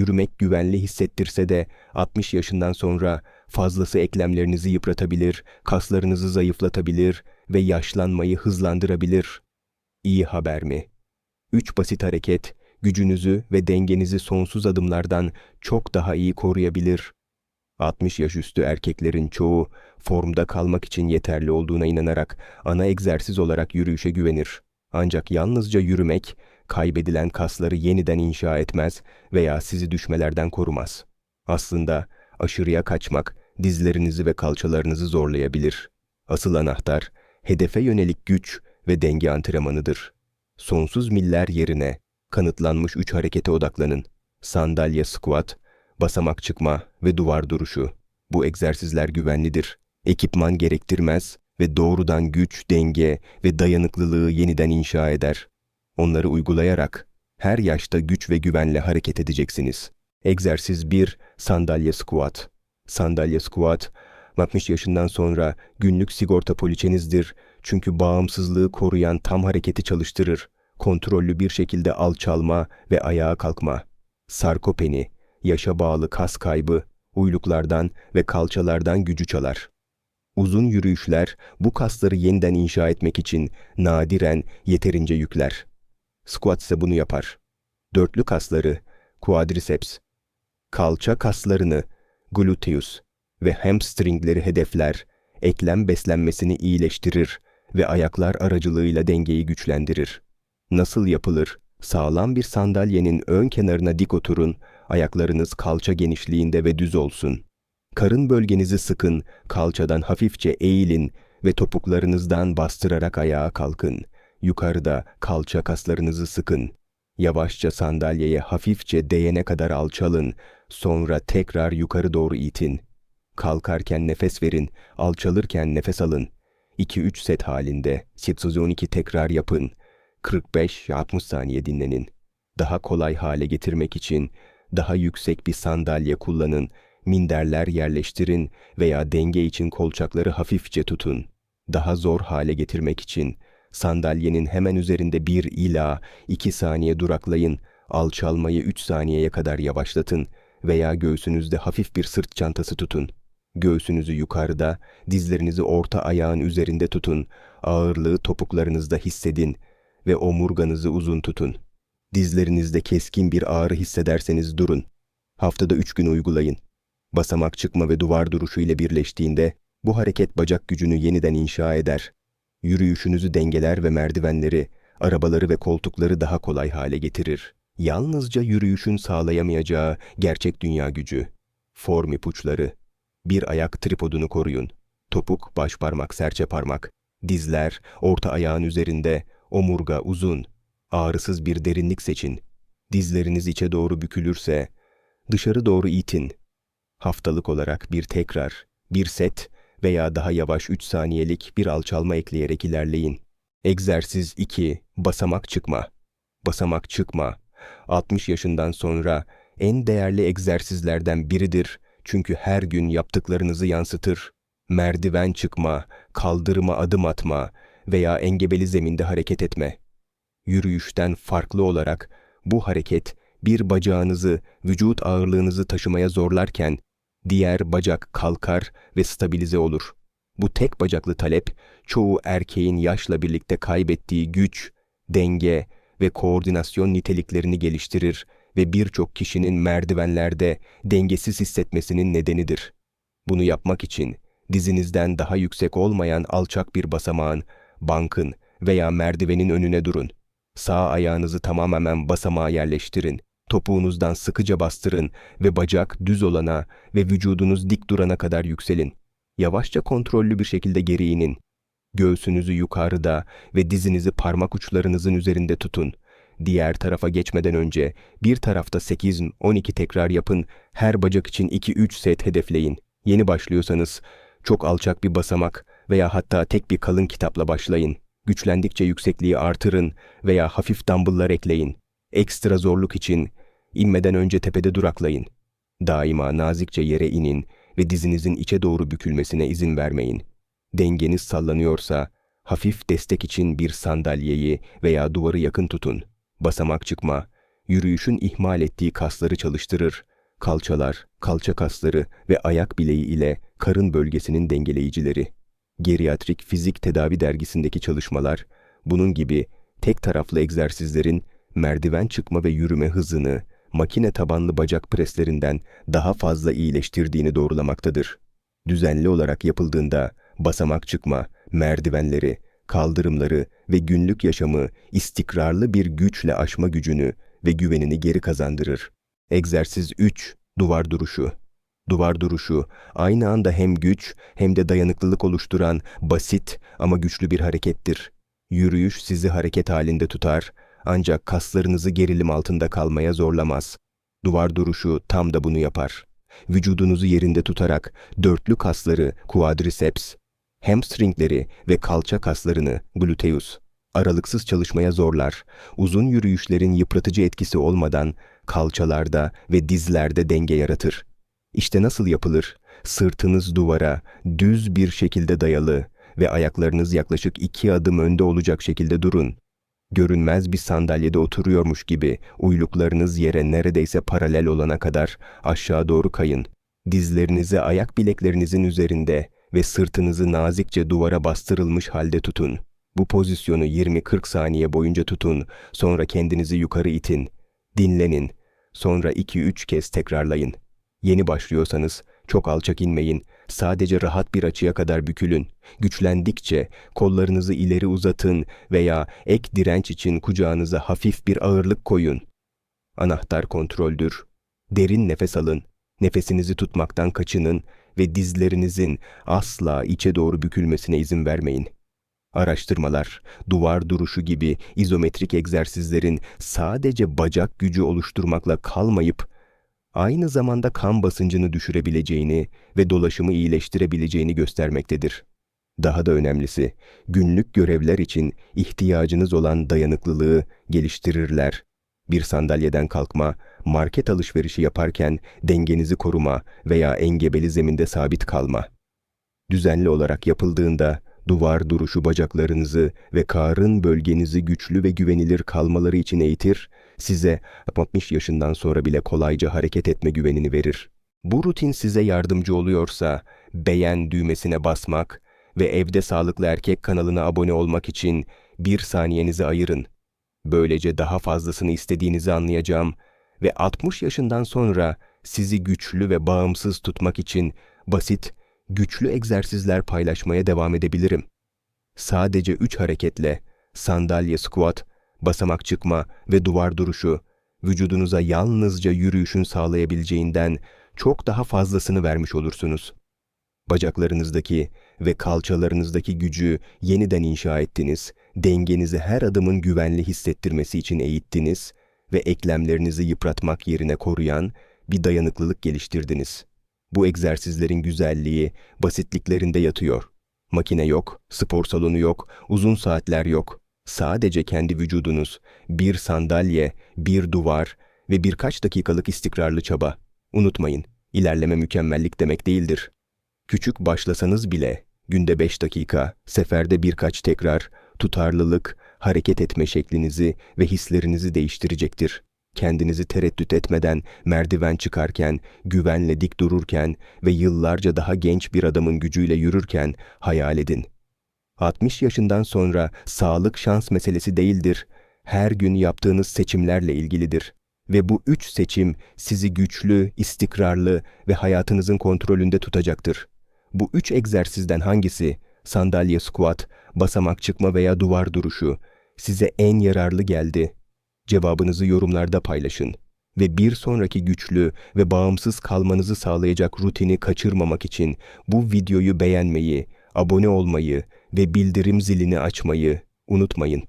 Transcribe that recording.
Yürümek güvenli hissettirse de 60 yaşından sonra fazlası eklemlerinizi yıpratabilir, kaslarınızı zayıflatabilir ve yaşlanmayı hızlandırabilir. İyi haber mi? 3 basit hareket gücünüzü ve dengenizi sonsuz adımlardan çok daha iyi koruyabilir. 60 yaş üstü erkeklerin çoğu formda kalmak için yeterli olduğuna inanarak ana egzersiz olarak yürüyüşe güvenir. Ancak yalnızca yürümek kaybedilen kasları yeniden inşa etmez veya sizi düşmelerden korumaz. Aslında aşırıya kaçmak dizlerinizi ve kalçalarınızı zorlayabilir. Asıl anahtar hedefe yönelik güç ve denge antrenmanıdır. Sonsuz miller yerine kanıtlanmış üç harekete odaklanın. Sandalye squat, basamak çıkma ve duvar duruşu. Bu egzersizler güvenlidir. Ekipman gerektirmez ve doğrudan güç, denge ve dayanıklılığı yeniden inşa eder. Onları uygulayarak her yaşta güç ve güvenle hareket edeceksiniz. Egzersiz 1. Sandalye squat. Sandalye squat, 60 yaşından sonra günlük sigorta poliçenizdir çünkü bağımsızlığı koruyan tam hareketi çalıştırır. Kontrollü bir şekilde alçalma ve ayağa kalkma. Sarkopeni, yaşa bağlı kas kaybı, uyluklardan ve kalçalardan gücü çalar. Uzun yürüyüşler bu kasları yeniden inşa etmek için nadiren yeterince yükler. Squat ise bunu yapar. Dörtlü kasları, quadriceps, kalça kaslarını, gluteus ve hamstringleri hedefler, eklem beslenmesini iyileştirir ve ayaklar aracılığıyla dengeyi güçlendirir. Nasıl yapılır? Sağlam bir sandalyenin ön kenarına dik oturun, ayaklarınız kalça genişliğinde ve düz olsun. Karın bölgenizi sıkın, kalçadan hafifçe eğilin ve topuklarınızdan bastırarak ayağa kalkın. Yukarıda kalça kaslarınızı sıkın. Yavaşça sandalyeye hafifçe değene kadar alçalın, sonra tekrar yukarı doğru itin. Kalkarken nefes verin, alçalırken nefes alın. 2-3 set halinde 8-12 tekrar yapın. 45-60 saniye dinlenin. Daha kolay hale getirmek için daha yüksek bir sandalye kullanın, minderler yerleştirin veya denge için kolçakları hafifçe tutun. Daha zor hale getirmek için sandalyenin hemen üzerinde 1 ila 2 saniye duraklayın, alçalmayı 3 saniyeye kadar yavaşlatın veya göğsünüzde hafif bir sırt çantası tutun. Göğsünüzü yukarıda, dizlerinizi orta ayağın üzerinde tutun, ağırlığı topuklarınızda hissedin ve omurganızı uzun tutun. Dizlerinizde keskin bir ağrı hissederseniz durun. Haftada üç gün uygulayın. Basamak çıkma ve duvar duruşu ile birleştiğinde bu hareket bacak gücünü yeniden inşa eder. Yürüyüşünüzü dengeler ve merdivenleri, arabaları ve koltukları daha kolay hale getirir. Yalnızca yürüyüşün sağlayamayacağı gerçek dünya gücü. Form ipuçları. Bir ayak tripodunu koruyun. Topuk, baş parmak, serçe parmak. Dizler, orta ayağın üzerinde, omurga uzun. Ağrısız bir derinlik seçin. Dizleriniz içe doğru bükülürse, dışarı doğru itin. Haftalık olarak bir tekrar, bir set veya daha yavaş 3 saniyelik bir alçalma ekleyerek ilerleyin. Egzersiz 2. Basamak çıkma. Basamak çıkma. 60 yaşından sonra en değerli egzersizlerden biridir çünkü her gün yaptıklarınızı yansıtır. Merdiven çıkma, kaldırıma adım atma veya engebeli zeminde hareket etme. Yürüyüşten farklı olarak bu hareket bir bacağınızı, vücut ağırlığınızı taşımaya zorlarken diğer bacak kalkar ve stabilize olur. Bu tek bacaklı talep çoğu erkeğin yaşla birlikte kaybettiği güç, denge ve koordinasyon niteliklerini geliştirir ve birçok kişinin merdivenlerde dengesiz hissetmesinin nedenidir. Bunu yapmak için dizinizden daha yüksek olmayan alçak bir basamağın, bankın veya merdivenin önüne durun. Sağ ayağınızı tamamen basamağa yerleştirin. Topuğunuzdan sıkıca bastırın ve bacak düz olana ve vücudunuz dik durana kadar yükselin. Yavaşça kontrollü bir şekilde geri inin. Göğsünüzü yukarıda ve dizinizi parmak uçlarınızın üzerinde tutun. Diğer tarafa geçmeden önce bir tarafta 8-12 tekrar yapın, her bacak için 2-3 set hedefleyin. Yeni başlıyorsanız çok alçak bir basamak veya hatta tek bir kalın kitapla başlayın. Güçlendikçe yüksekliği artırın veya hafif dumbbell'lar ekleyin. Ekstra zorluk için inmeden önce tepede duraklayın. Daima nazikçe yere inin ve dizinizin içe doğru bükülmesine izin vermeyin. Dengeniz sallanıyorsa hafif destek için bir sandalyeyi veya duvarı yakın tutun. Basamak çıkma, yürüyüşün ihmal ettiği kasları çalıştırır. Kalçalar, kalça kasları ve ayak bileği ile karın bölgesinin dengeleyicileri. Geriatrik Fizik Tedavi dergisindeki çalışmalar, bunun gibi tek taraflı egzersizlerin merdiven çıkma ve yürüme hızını makine tabanlı bacak preslerinden daha fazla iyileştirdiğini doğrulamaktadır. Düzenli olarak yapıldığında basamak çıkma, merdivenleri, kaldırımları ve günlük yaşamı istikrarlı bir güçle aşma gücünü ve güvenini geri kazandırır. Egzersiz 3. Duvar duruşu. Duvar duruşu, aynı anda hem güç hem de dayanıklılık oluşturan basit ama güçlü bir harekettir. Yürüyüş sizi hareket halinde tutar, ancak kaslarınızı gerilim altında kalmaya zorlamaz. Duvar duruşu tam da bunu yapar. Vücudunuzu yerinde tutarak dörtlü kasları, quadriceps, hamstringleri ve kalça kaslarını, gluteus, aralıksız çalışmaya zorlar. Uzun yürüyüşlerin yıpratıcı etkisi olmadan kalçalarda ve dizlerde denge yaratır. İşte nasıl yapılır? Sırtınız duvara, düz bir şekilde dayalı ve ayaklarınız yaklaşık iki adım önde olacak şekilde durun. Görünmez bir sandalyede oturuyormuş gibi uyluklarınız yere neredeyse paralel olana kadar aşağı doğru kayın. Dizlerinizi ayak bileklerinizin üzerinde ve sırtınızı nazikçe duvara bastırılmış halde tutun. Bu pozisyonu 20-40 saniye boyunca tutun, sonra kendinizi yukarı itin. Dinlenin, sonra 2-3 kez tekrarlayın. Yeni başlıyorsanız çok alçak inmeyin, sadece rahat bir açıya kadar bükülün. Güçlendikçe kollarınızı ileri uzatın veya ek direnç için kucağınıza hafif bir ağırlık koyun. Anahtar kontroldür. Derin nefes alın, nefesinizi tutmaktan kaçının ve dizlerinizin asla içe doğru bükülmesine izin vermeyin. Araştırmalar, duvar duruşu gibi izometrik egzersizlerin sadece bacak gücü oluşturmakla kalmayıp, aynı zamanda kan basıncını düşürebileceğini ve dolaşımı iyileştirebileceğini göstermektedir. Daha da önemlisi, günlük görevler için ihtiyacınız olan dayanıklılığı geliştirirler. Bir sandalyeden kalkma, market alışverişi yaparken dengenizi koruma veya engebeli zeminde sabit kalma. Düzenli olarak yapıldığında duvar duruşu bacaklarınızı ve karın bölgenizi güçlü ve güvenilir kalmaları için eğitir, size 60 yaşından sonra bile kolayca hareket etme güvenini verir. Bu rutin size yardımcı oluyorsa beğen düğmesine basmak ve Evde Sağlıklı Erkek kanalına abone olmak için bir saniyenizi ayırın. Böylece daha fazlasını istediğinizi anlayacağım ve 60 yaşından sonra sizi güçlü ve bağımsız tutmak için basit, güçlü egzersizler paylaşmaya devam edebilirim. Sadece 3 hareketle sandalye squat, basamak çıkma ve duvar duruşu vücudunuza yalnızca yürüyüşün sağlayabileceğinden çok daha fazlasını vermiş olursunuz. Bacaklarınızdaki ve kalçalarınızdaki gücü yeniden inşa ettiniz, dengenizi her adımın güvenli hissettirmesi için eğittiniz ve eklemlerinizi yıpratmak yerine koruyan bir dayanıklılık geliştirdiniz. Bu egzersizlerin güzelliği basitliklerinde yatıyor. Makine yok, spor salonu yok, uzun saatler yok. Sadece kendi vücudunuz, bir sandalye, bir duvar ve birkaç dakikalık istikrarlı çaba. Unutmayın, ilerleme mükemmellik demek değildir. Küçük başlasanız bile günde 5 dakika, seferde birkaç tekrar, tutarlılık, hareket etme şeklinizi ve hislerinizi değiştirecektir. Kendinizi tereddüt etmeden merdiven çıkarken, güvenle dik dururken ve yıllarca daha genç bir adamın gücüyle yürürken hayal edin. 60 yaşından sonra sağlık şans meselesi değildir. Her gün yaptığınız seçimlerle ilgilidir. Ve bu üç seçim sizi güçlü, istikrarlı ve hayatınızın kontrolünde tutacaktır. Bu üç egzersizden hangisi, sandalye squat, basamak çıkma veya duvar duruşu, size en yararlı geldi? Cevabınızı yorumlarda paylaşın. Ve bir sonraki güçlü ve bağımsız kalmanızı sağlayacak rutini kaçırmamak için bu videoyu beğenmeyi, abone olmayı ve bildirim zilini açmayı unutmayın.